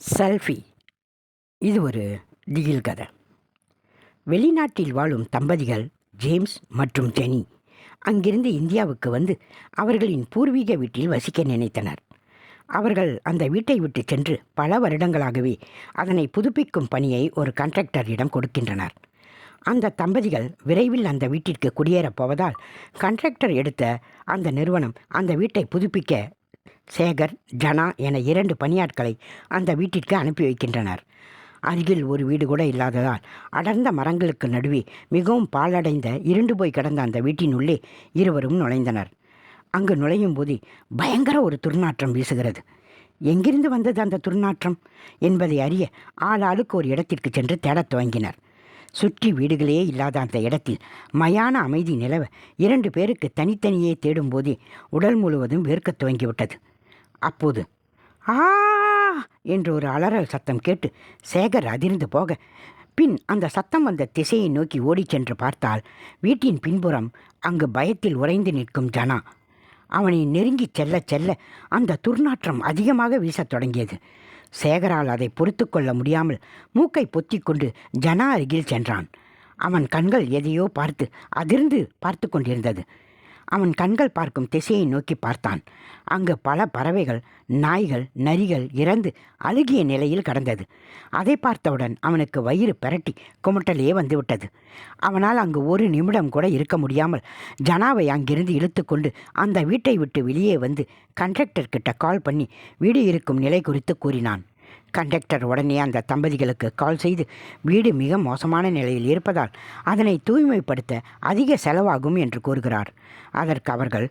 Selfie. இது ஒரு திகில் கதை. வெளிநாட்டில் வாழும் தம்பதிகள் ஜேம்ஸ் மற்றும் ஜெனி அங்கிருந்து இந்தியாவுக்கு வந்து அவர்களின் பூர்வீக வீட்டில் வசிக்க நினைத்தனர். அவர்கள் அந்த வீட்டை விட்டு சென்று பல வருடங்களாகவே அதனை புதுப்பிக்கும் பணியை ஒரு கான்ட்ராக்டரிடம் கொடுக்கின்றனர். அந்த தம்பதிகள் விரைவில் அந்த வீட்டிற்கு குடியேறப் போவதால் கான்ட்ராக்டர் எடுத்த அந்த நிறுவனம் அந்த வீட்டை புதுப்பிக்க சேகர் ஜனா என இரண்டு பணியாட்களை அந்த வீட்டிற்கு அனுப்பி வைக்கின்றனர். அருகில் ஒரு வீடு கூட இல்லாததால் அடர்ந்த மரங்களுக்கு நடுவே மிகவும் பாழடைந்த இருண்டு போய் கிடந்த அந்த வீட்டினுள்ளே இருவரும் நுழைந்தனர். அங்கு நுழையும் போது பயங்கர ஒரு துர்நாற்றம் வீசுகிறது. எங்கிருந்து வந்தது அந்த துர்நாற்றம்? என்பதை அறிய ஆளாளுக்கு ஒரு இடத்திற்கு சென்று தேடத் துவங்கினர். சுற்றி வீடுகளே இல்லாத அந்த இடத்தில் மயான அமைதி நிலவ இரண்டு பேருக்கு தனித்தனியே தேடும்போதே உடல் முழுவதும் வேர்க்கத் துவங்கிவிட்டது. அப்போது ஆ என்று ஒரு அலறல் சத்தம் கேட்டு சேகர் அதிர்ந்து போக பின் அந்த சத்தம் வந்த திசையை நோக்கி ஓடிச் சென்று பார்த்தால் வீட்டின் பின்புறம் அங்கு பயத்தில் உறைந்து நிற்கும் ஜனா. அவனை நெருங்கிச் செல்ல செல்ல அந்த துர்நாற்றம் அதிகமாக வீசத் தொடங்கியது. சேகரால் அதை பொறுத்து கொள்ள முடியாமல் மூக்கை பொத்திக்கொண்டு ஜனா அருகில் சென்றான். அவன் கண்கள் எதையோ பார்த்து அதிர்ந்து பார்த்து கொண்டிருந்தது. அவன் கண்கள் பார்க்கும் திசையை நோக்கி பார்த்தான். அங்கு பல பறவைகள் நாய்கள் நரிகள் இறந்து அழுகிய நிலையில் கடந்தது. அதை பார்த்தவுடன் அவனுக்கு வயிறு பெரட்டி குமட்டலே வந்துவிட்டது. அவனால் அங்கு ஒரு நிமிடம் கூட இருக்க முடியாமல் ஜனாவை அங்கிருந்து இழுத்துக்கொண்டு அந்த வீட்டை விட்டு வெளியே வந்து கண்டக்டர் கிட்ட கால் பண்ணி வீடு இருக்கும் நிலை குறித்து கூறினான். கண்டக்டர் உடனே அந்த தம்பதிகளுக்கு கால் செய்து வீடு மிக மோசமான நிலையில் இருப்பதால் அதனை தூய்மைப்படுத்த அதிக செலவாகும் என்று கூறுகிறார். அதற்கு அவர்கள்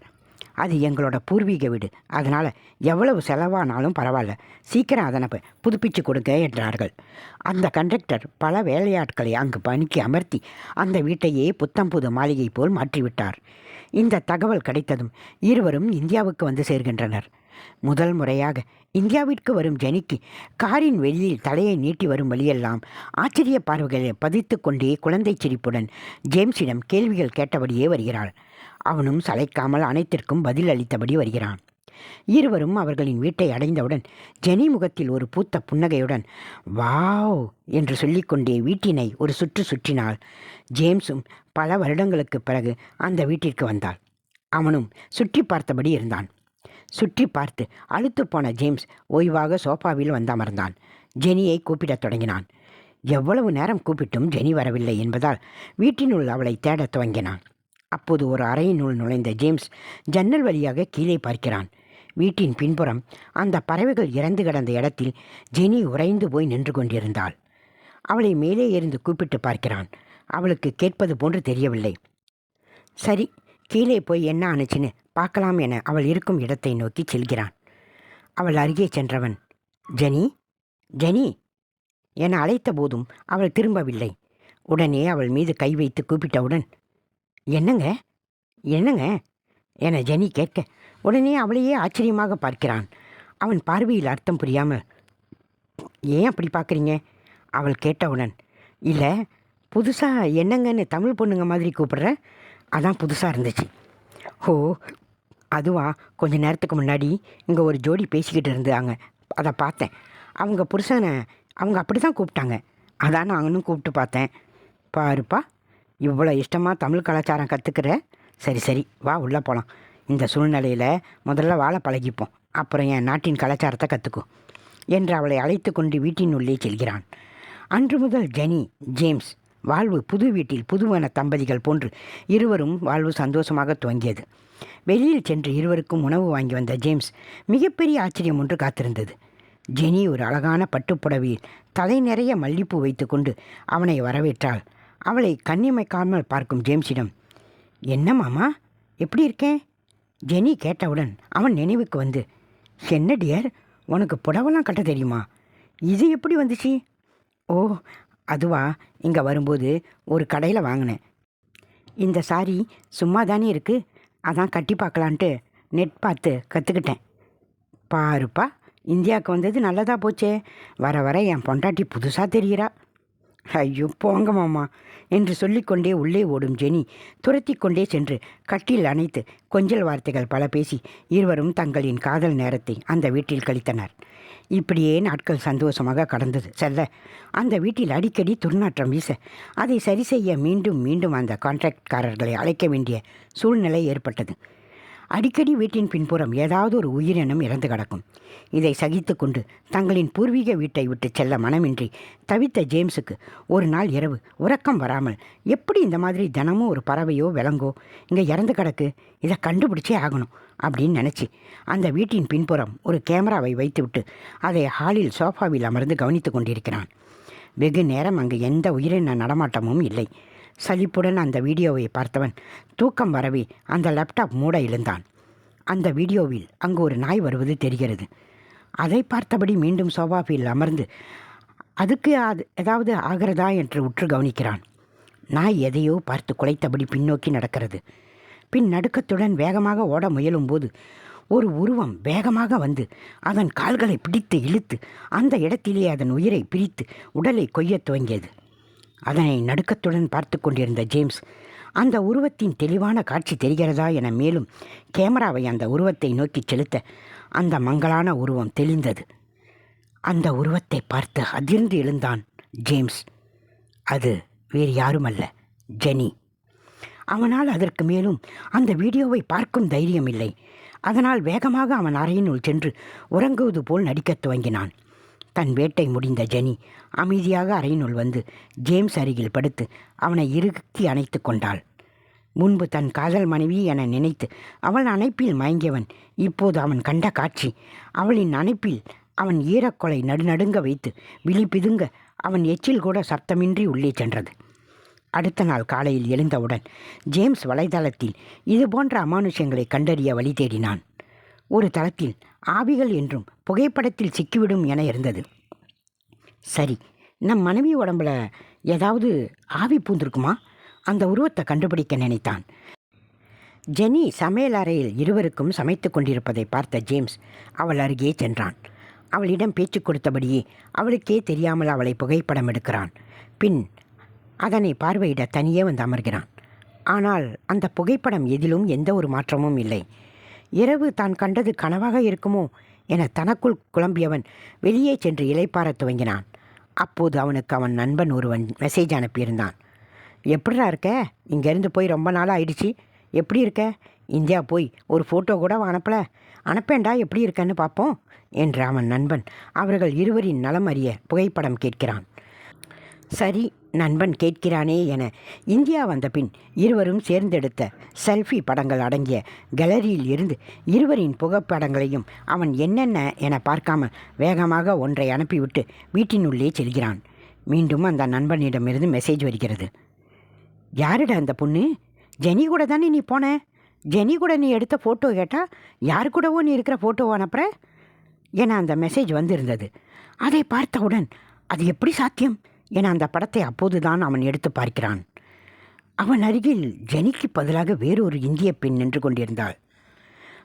அது எங்களோட பூர்வீக வீடு. அதனால் எவ்வளவு செலவானாலும் பரவாயில்ல. சீக்கிரம் அதனை புதுப்பிச்சு கொடுங்க என்றார்கள். அந்த கண்டக்டர் பல வேலையாட்களை அங்கு பணிக்கு அமர்த்தி அந்த வீட்டையே புத்தம் புது மாளிகை போல் மாற்றிவிட்டார். இந்த தகவல் கிடைத்ததும் இருவரும் இந்தியாவுக்கு வந்து சேர்கின்றனர். முதல் முறையாக இந்தியாவிற்கு வரும் ஜெனிக்கு காரின் வெளியில் தலையை நீட்டி வரும் வழியெல்லாம் ஆச்சரிய பார்வைகளை பதித்து கொண்டே குழந்தை சிரிப்புடன் ஜேம்ஸிடம் கேள்விகள் கேட்டபடியே வருகிறாள். அவனும் சளைக்காமல் அனைத்திற்கும் பதில் அளித்தபடி வருகிறான். இருவரும் அவர்களின் வீட்டை அடைந்தவுடன் ஜெனி முகத்தில் ஒரு பூத்த புன்னகையுடன் வாவ்! என்று சொல்லிக்கொண்டே வீட்டினை ஒரு சுற்று சுற்றினாள். ஜேம்ஸும் பல வருடங்களுக்கு பிறகு அந்த வீட்டிற்கு வந்தாள். அவனும் சுற்றி பார்த்தபடி இருந்தான். சுற்றி பார்த்து அழுத்து போன ஜேம்ஸ் ஓய்வாக சோஃபாவில் வந்து அமர்ந்தான். ஜெனியை கூப்பிடத் தொடங்கினான். எவ்வளவு நேரம் கூப்பிட்டும் ஜெனி வரவில்லை என்பதால் வீட்டினுள் அவளை தேடத் துவங்கினான். அப்போது ஒரு அறையினுள் நுழைந்த ஜேம்ஸ் ஜன்னல் வழியாக கீழே பார்க்கிறான். வீட்டின் பின்புறம் அந்த பறவைகள் இறந்து கிடந்த இடத்தில் ஜெனி உறைந்து போய் நின்று கொண்டிருந்தாள். அவளை மேலே இருந்து கூப்பிட்டு பார்க்கிறான். அவளுக்கு கேட்பது போன்று தெரியவில்லை. சரி கீழே போய் என்ன ஆனுச்சுன்னு பார்க்கலாம் என அவள் இருக்கும் இடத்தை நோக்கி செல்கிறான். அவள் அருகே சென்றவன் ஜெனி ஜெனி என அழைத்த போதும் அவள் திரும்பவில்லை. உடனே அவள் மீது கை வைத்து கூப்பிட்டவுடன் என்னங்க என்னங்க? என ஜெனி கேட்க உடனே அவளையே ஆச்சரியமாக பார்க்கிறான். அவன் பார்வையில் அர்த்தம் புரியாமல் ஏன் அப்படி பார்க்குறீங்க? அவள் கேட்டவுடன் இல்லை புதுசாக என்னங்கன்னு தமிழ் பொண்ணுங்க மாதிரி கூப்பிட்ற? அதான் புதுசாக இருந்துச்சு. ஓ அதுவா கொஞ்ச நேரத்துக்கு முன்னாடி இங்கே ஒரு ஜோடி பேசிக்கிட்டு இருந்தாங்க. அதை பார்த்தேன். அவங்க புருஷனை அவங்க அப்படி தான் கூப்பிட்டாங்க. அதான் நானும் கூப்பிட்டு பார்த்தேன். பாருப்பா இவ்வளோ இஷ்டமாக தமிழ் கலாச்சாரம் கற்றுக்கிற சரி சரி வா உள்ளே போகலாம் இந்த சூழ்நிலையில் முதல்ல வாழ பழகிப்போம். அப்புறம் என் நாட்டின் கலாச்சாரத்தை கற்றுக்கும் என்று அவளை அழைத்து கொண்டு வீட்டின் உள்ளே செல்கிறான். அன்று முதல் ஜெனி ஜேம்ஸ் வாழ்வு புது வீட்டில் புதுவன தம்பதிகள் போன்று இருவரும் வாழ்வு சந்தோஷமாக துவங்கியது. வெளியில் சென்று இருவருக்கும் உணவு வாங்கி வந்த ஜேம்ஸ் மிகப்பெரிய ஆச்சரியம் ஒன்று காத்திருந்தது. ஜெனி ஒரு அழகான பட்டுப்புடவையில் தலை நிறைய மல்லிப்பூ வைத்துக்கொண்டு அவனை வரவேற்றாள். அவளை கண்ணிமைக்காமல் பார்க்கும் ஜேம்ஸிடம் என்ன மாமா எப்படி இருக்கேன்? ஜெனி கேட்டவுடன் அவன் நினைவுக்கு வந்து என்ன டியர் உனக்கு புடவெல்லாம் கட்ட தெரியுமா? இது எப்படி வந்துச்சு? ஓ அதுவா இங்கே வரும்போது ஒரு கடையில் வாங்கினேன். இந்த சாரி சும்மா தானே இருக்குது அதான் கட்டி பார்க்கலான்ட்டு நெட் பார்த்து கற்றுக்கிட்டேன் பாருப்பா இந்தியாவுக்கு வந்தது நல்லதாக போச்சே. வர வர என் பொண்டாட்டி புதுசாக தெரிகிறா ஐயோ போங்க மாமா என்று சொல்லிக்கொண்டே உள்ளே ஓடும் ஜெனி துரத்தி கொண்டே சென்று கட்டில் அணைத்து கொஞ்சல் வார்த்தைகள் பல பேசி இருவரும் தங்களின் காதல் நேரத்தை அந்த வீட்டில் கழித்தனர். இப்படியே நாட்கள் சந்தோஷமாக கடந்தது. செல்ல அந்த வீட்டில் அடிக்கடி துர்நாற்றம் வீச அதை சரி செய்ய மீண்டும் மீண்டும் அந்த கான்ட்ராக்ட்காரர்களை அழைக்க வேண்டிய சூழ்நிலை ஏற்பட்டது. அடிக்கடி வீட்டின் பின்புறம் ஏதாவது ஒரு உயிரினம் இறந்து கிடக்கும். இதை சகித்து கொண்டு தங்களின் பூர்வீக வீட்டை விட்டு செல்ல மனமின்றி தவித்த ஜேம்ஸுக்கு ஒரு நாள் இரவு உறக்கம் வராமல் எப்படி இந்த மாதிரி தினமும் ஒரு பறவையோ விலங்கோ இங்கே இறந்து கிடக்கு? இதை கண்டுபிடிச்சே ஆகணும் அப்படின்னு நினச்சி அந்த வீட்டின் பின்புறம் ஒரு கேமராவை வைத்துவிட்டு அதை ஹாலில் சோஃபாவில் அமர்ந்து கவனித்து கொண்டிருக்கிறான். வெகு நேரம் அங்கு எந்த உயிரின நடமாட்டமும் இல்லை. சலிப்புடன் அந்த வீடியோவை பார்த்தவன் தூக்கம் வரவே அந்த லேப்டாப் மூட எழுந்தான். அந்த வீடியோவில் அங்கு ஒரு நாய் வருவது தெரிகிறது. அதை பார்த்தபடி மீண்டும் சோபாவில் அமர்ந்து அதுக்கு அது ஏதாவது ஆகிறதா? என்று உற்று கவனிக்கிறான். நாய் எதையோ பார்த்து குலைத்தபடி பின்னோக்கி நடக்கிறது. பின் நடுக்கத்துடன் வேகமாக ஓட முயலும்போது ஒரு உருவம் வேகமாக வந்து அதன் கால்களை பிடித்து இழுத்து அந்த இடத்திலே அதன் உயிரை பிரித்து உடலை கொய்யத் துவங்கியது. அதனை நடுக்கத்துடன் பார்த்து கொண்டிருந்த ஜேம்ஸ் அந்த உருவத்தின் தெளிவான காட்சி தெரிகிறதா என மேலும் கேமராவை அந்த உருவத்தை நோக்கி செலுத்த அந்த மங்களான உருவம் தெளிந்தது. அந்த உருவத்தை பார்த்து அதிர்ந்து எழுந்தான் ஜேம்ஸ். அது வேறு யாருமல்ல ஜெனி. அவனால் அதற்கு மேலும் அந்த வீடியோவை பார்க்கும் தைரியம் இல்லை அதனால் வேகமாக அவன் அறையினுள் சென்று உறங்குவது போல் நடிக்கத் துவங்கினான். தன் வேட்டை முடிந்த ஜெனி அமைதியாக அறையினுள் வந்து ஜேம்ஸ் அருகில் படுத்து அவனை இறுக்கி அணைத்து கொண்டாள். முன்பு தன் காதல் மனைவி என நினைத்து அவள் அணைப்பில் மயங்கியவன் இப்போது அவன் கண்ட காட்சி அவளின் அணைப்பில் அவன் ஈரக்கொலை நடுநடுங்க வைத்து விழி பிதுங்க அவன் எச்சில் கூட சப்தமின்றி உள்ளே சென்றது. அடுத்த நாள் காலையில் எழுந்தவுடன் ஜேம்ஸ் வலைதளத்தில் இது போன்ற கண்டறிய வழி தேடினான். ஒரு தளத்தில் ஆவிகள் என்றும் புகைப்படத்தில் சிக்கிவிடும் என இருந்தது. சரி நம் மனைவி உடம்புல ஏதாவது ஆவி பூந்திருக்குமா? அந்த உருவத்தை கண்டுபிடிக்க நினைத்தான். ஜெனி சமையல் அறையில் இருவருக்கும் சமைத்து கொண்டிருப்பதை பார்த்த ஜேம்ஸ் அவள் அருகே சென்றான். அவளிடம் பேச்சு கொடுத்தபடியே அவளுக்கே தெரியாமல் அவளை புகைப்படம் எடுக்கிறான். பின் அதனை பார்வையிட தனியே வந்து அமர்கிறான். ஆனால் அந்த புகைப்படம் எதிலும் எந்த ஒரு மாற்றமும் இல்லை. இரவு தான் கண்டது கனவாக இருக்குமோ என தனக்குள் குழம்பியவன் வெளியே சென்று இலைப்பாரத் துவங்கினான். அப்போது அவனுக்கு அவன் நண்பன் ஒருவன் மெசேஜ் அனுப்பியிருந்தான். எப்படிடா இருக்க? இங்கேருந்து போய் ரொம்ப நாள் ஆயிடுச்சு. எப்படி இருக்க? இந்தியா போய் ஒரு ஃபோட்டோ கூட அனுப்பல. அனுப்பேண்டா எப்படி இருக்கன்னு பார்ப்போம் என்று அவன் நண்பன் அவர்கள் இருவரின் நலம் அறிய புகைப்படம் கேட்கிறான். சரி நண்பன் கேட்கிறானே என இந்தியா வந்த பின் இருவரும் சேர்ந்தெடுத்த செல்ஃபி படங்கள் அடங்கிய கேலரியில் இருந்து இருவரின் புகைப்படங்களையும் அவன் என்னென்ன என பார்க்காமல் வேகமாக ஒன்றை அனுப்பிவிட்டு வீட்டினுள்ளே செல்கிறான். மீண்டும் அந்த நண்பனிடமிருந்து மெசேஜ் வருகிறது. யாருடா அந்த பொண்ணு? ஜெனி கூட தானே நீ போன? ஜெனி கூட நீ எடுத்த ஃபோட்டோ கேட்டால் யார் கூடவோ நீ இருக்கிற ஃபோட்டோ அனுப்புற என அந்த மெசேஜ் வந்திருந்தது. அதை பார்த்தவுடன் அது எப்படி சாத்தியம்? என அந்த படத்தை அப்போதுதான் அவன் எடுத்து பார்க்கிறான். அவன் அருகில் ஜெனிக்கு பதிலாக வேறொரு இந்திய பெண் நின்று கொண்டிருந்தாள்.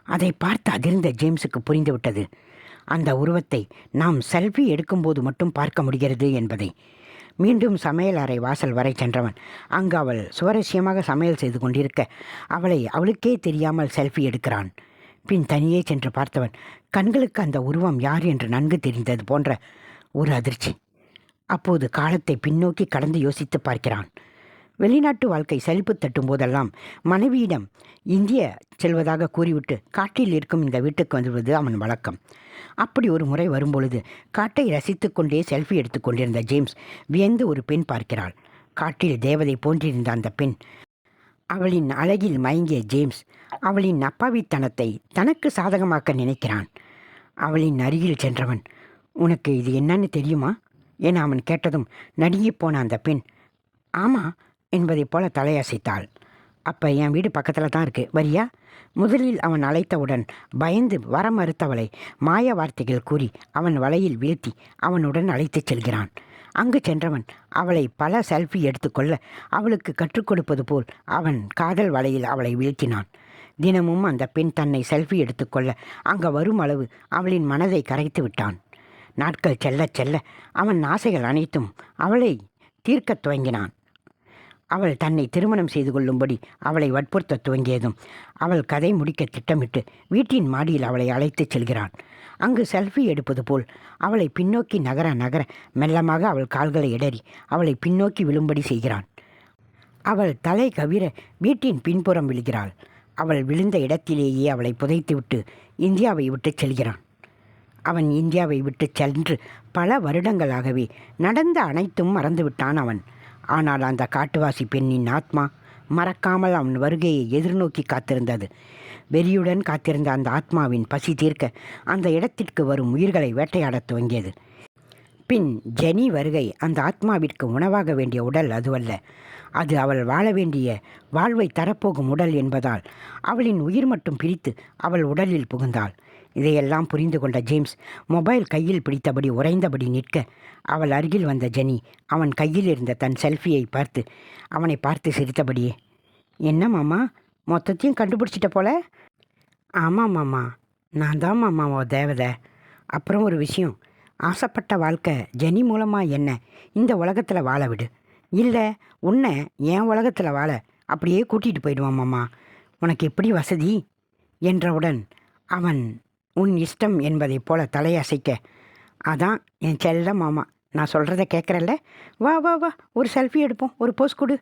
அதை பார்த்து அதிர்ந்த ஜேம்ஸுக்கு புரிந்துவிட்டது. அந்த உருவத்தை நாம் செல்ஃபி எடுக்கும்போது மட்டும் பார்க்க முடிகிறது என்பதை. மீண்டும் சமையல் அறை வாசல் வரை சென்றவன். அங்கு அவள் சுவாரஸ்யமாக சமையல் செய்து கொண்டிருக்க அவளை அவளுக்கே தெரியாமல் செல்ஃபி எடுக்கிறான். பின் தனியே சென்று பார்த்தவன் கண்களுக்கு அந்த உருவம் யார்? என்று நன்கு தெரிந்தது போன்ற ஒரு அதிர்ச்சி. அப்போது காலத்தை பின்னோக்கி கடந்து யோசித்து பார்க்கிறான். வெளிநாட்டு வாழ்க்கை சலிப்பு தட்டும் போதெல்லாம் மனைவியிடம் இந்திய செல்வதாக கூறிவிட்டு காட்டில் இருக்கும் இந்த வீட்டுக்கு வந்துவிடுவது அவன் வழக்கம். அப்படி ஒரு முறை வரும்பொழுது காட்டை ரசித்து கொண்டே செல்ஃபி எடுத்துக்கொண்டிருந்த ஜேம்ஸ் வியந்து ஒரு பெண் பார்க்கிறாள். காட்டில் தேவதை போன்றிருந்த அந்த பெண் அவளின் அழகில் மயங்கிய ஜேம்ஸ் அவளின் அப்பாவித்தனத்தை தனக்கு சாதகமாக்க நினைக்கிறான். அவளின் அருகில் சென்றவன் உனக்கு இது என்னன்னு தெரியுமா? என அவன் கேட்டதும் நடுங்கிப் போன அந்த பெண். ஆமா என்பதைப் போல தலையசைத்தாள். அப்போ என் வீடு பக்கத்தில் தான் இருக்கு. வரியா? முதலில் அவன் அழைத்தவுடன் பயந்து வர மறுத்தவளை மாய வார்த்தைகள் கூறி அவன் வலையில் வீழ்த்தி அவனுடன் அழைத்துச் செல்கிறான். அங்கு சென்றவன் அவளை பல செல்ஃபி எடுத்துக்கொள்ள அவளுக்கு கற்றுக் கொடுப்பது போல் அவன் காதல் வலையில் அவளை வீழ்த்தினான். தினமும் அந்த பெண் தன்னை செல்ஃபி எடுத்துக்கொள்ள அங்கே வரும் அளவு அவளின் மனதை கரைத்து விட்டான். நாட்கள் செல்ல செல்ல அவன் ஆசைகள் அனைத்தும் அவளை தீர்க்கத் துவங்கினான். அவள் தன்னை திருமணம் செய்து கொள்ளும்படி அவளை வற்புறுத்த துவங்கியதும் அவள் கதை முடிக்க திட்டமிட்டு வீட்டின் மாடியில் அவளை அழைத்துச் செல்கிறான் அங்கு செல்ஃபி எடுப்பது போல் அவளை பின்னோக்கி நகர நகர மெல்லமாக அவள் கால்களை இடறி அவளை பின்னோக்கி விழும்படி செய்கிறான் அவள் தலை கவிர வீட்டின் பின்புறம் விழுகிறாள். அவள் விழுந்த இடத்திலேயே அவளை புதைத்துவிட்டு இந்தியாவை விட்டுச் செல்கிறான். அவன் இந்தியாவை விட்டு சென்று பல வருடங்களாகவே நடந்த அனைத்தும் மறந்துவிட்டான் அவன். ஆனால் அந்த காட்டுவாசி பெண்ணின் ஆத்மா மறக்காமல் அவன் வருகையை எதிர்நோக்கி காத்திருந்தது. வெறியுடன் காத்திருந்த அந்த ஆத்மாவின் பசி தீர்க்க அந்த இடத்திற்கு வரும் உயிர்களை வேட்டையாடத் துவங்கியது. பின் ஜெனி வருகை அந்த ஆத்மாவிற்கு உணவாக வேண்டிய உடல் அதுவல்ல. அது அவள் வாழ வேண்டிய வாழ்வை தரப்போகும் உடல் என்பதால் அவளின் உயிர் மட்டும் பிரித்து அவள் உடலில் புகுந்தாள். இதையெல்லாம் புரிந்து கொண்ட ஜேம்ஸ் மொபைல் கையில் பிடித்தபடி உறைந்தபடி நிற்க அவள் அருகில் வந்த ஜெனி அவன் கையில் இருந்த தன் செல்ஃபியை பார்த்து அவனை பார்த்து சிரித்தபடியே என்ன மாமா? மொத்தத்தையும் கண்டுபிடிச்சிட்ட போல? ஆமாம் மாமா. நான் தான் மாமா ஓ தேவதை. அப்புறம் ஒரு விஷயம். ஆசைப்பட்ட வாழ்க்கை ஜெனி மூலமாக என்ன? இந்த உலகத்தில் வாழ விடு. இல்லை உன்னை என் உலகத்தில் வாழ அப்படியே கூட்டிகிட்டு போயிடுவான் மாமா. உனக்கு எப்படி வசதி? என்றவுடன் அவன் உன் இஷ்டம் என்பதைப் போல தலையசைக்க. அதான் என் செல்ல மாமா நான் சொல்கிறத கேட்குறல்ல வா வா வா ஒரு செல்ஃபி எடுப்போம். ஒரு போஸ் கொடு.